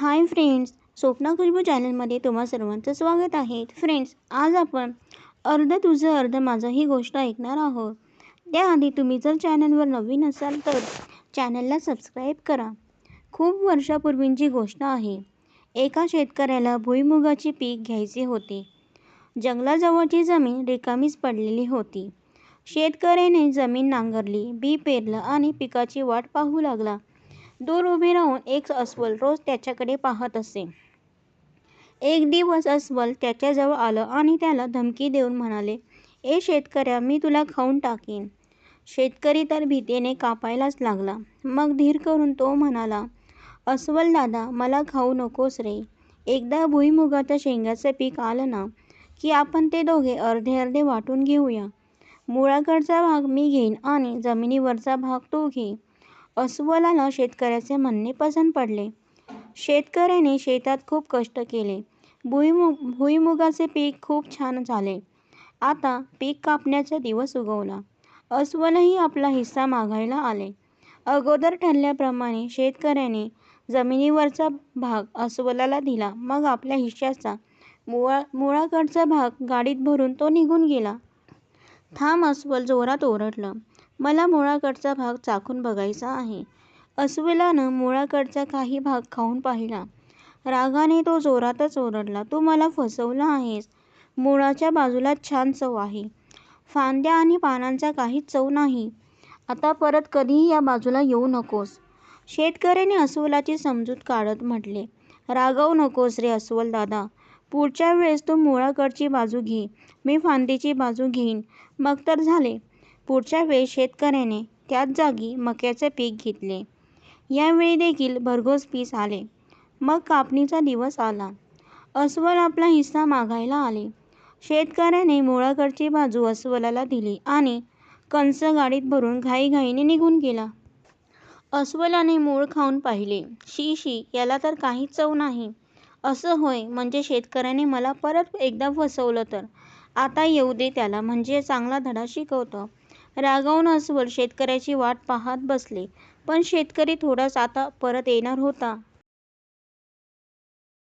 Hi friends Swapna Khushboo चॅनलमध्ये तुम्हा सर्वांचं स्वागत आहे. फ्रेंड्स आज आपण अर्ध तुझं अर्ध माझं ही गोष्ट ऐकणार आहोत. त्याआधी तुम्ही जर चॅनलवर नवीन असाल तर चॅनलला सबस्क्राईब करा. खूप वर्षापूर्वींची गोष्ट आहे. एका शेतकऱ्याला भुईमुगाचे पीक घ्यायचे होते. जंगलाजवळची जमीन रिकामीच पडलेली होती. शेतकऱ्याने जमीन नांगरली बी पेरलं आणि पिकाची वाट पाहू लागला. दूर उभी राहून एक अस्वल रोज त्याच्याकडे पाहत असे. एक दिवस अस्वल त्याच्याजवळ आलं आणि त्याला धमकी देऊन म्हणाले ए शेतकऱ्या मी तुला खाऊन टाकीन. शेतकरी तर भीतीने कापायलाच लागला. मग धीर करून तो म्हणाला अस्वल दादा मला खाऊ नकोस रे. एकदा भुईमुगाच्या शेंगाचं पीक आलं ना की आपण ते दोघे अर्धे अर्धे वाटून घेऊया. मुळाकडचा भाग मी घेईन आणि जमिनीवरचा भाग तू घे. अस्वलाला शेतकऱ्याचे म्हणणे पसंत पडले. शेतकऱ्याने शेतात खूप कष्ट केले. भुईमुग भुईमुगाचे पीक खूप छान झाले. आता पीक कापण्याचा दिवस उगवला. अस्वलही आपला हिस्सा मागायला आले. अगोदर ठरल्याप्रमाणे शेतकऱ्याने जमिनीवरचा भाग अस्वलाला दिला. मग आपल्या हिश्श्याचा मुळा मुळाकडचा भाग गाडीत भरून तो निघून गेला. थांब अस्वल जोरात ओरडलं. मला मुळाकडचा भाग चाखून बघायचा आहे. अस्वलानं मुळाकडचा काही भाग खाऊन पाहिला. रागाने तो जोरातच ओरडला तू मला फसवलं आहेस. मुळाच्या बाजूला छान चव आहे. फांद्या आणि पानांचा काहीच चव नाही. आता परत कधीही या बाजूला येऊ नकोस. शेतकऱ्याने अस्वलाची समजूत काढत म्हटले रागवू नकोस रे अस्वल दादा. पुढच्या वेळेस तू मुळाकडची बाजू घे. मी फांदीची बाजू घेईन. मग तर झाले. पुढच्या वेळेस शेतकऱ्याने त्याच जागी मक्याचे पीक घेतले. यावेळी देखील भरघोस पीस आले. मग कापणीचा दिवस आला. अस्वल आपला हिस्सा मागायला आले. शेतकऱ्याने मुळाकडची बाजू अस्वलाला दिली आणि कंस गाडीत भरून घाईघाईने निघून गेला. अस्वलाने मूळ खाऊन पाहिले. शी शी याला तर काहीच चव नाही. असं होय म्हणजे शेतकऱ्याने मला परत एकदा फसवलं तर. आता येऊ दे त्याला म्हणजे चांगला धडा शिकवतो. रागावून अस्वल. शेतकऱ्याची वाट पाहत बसले. पण शेतकरी थोडाच आता परत येणार होता.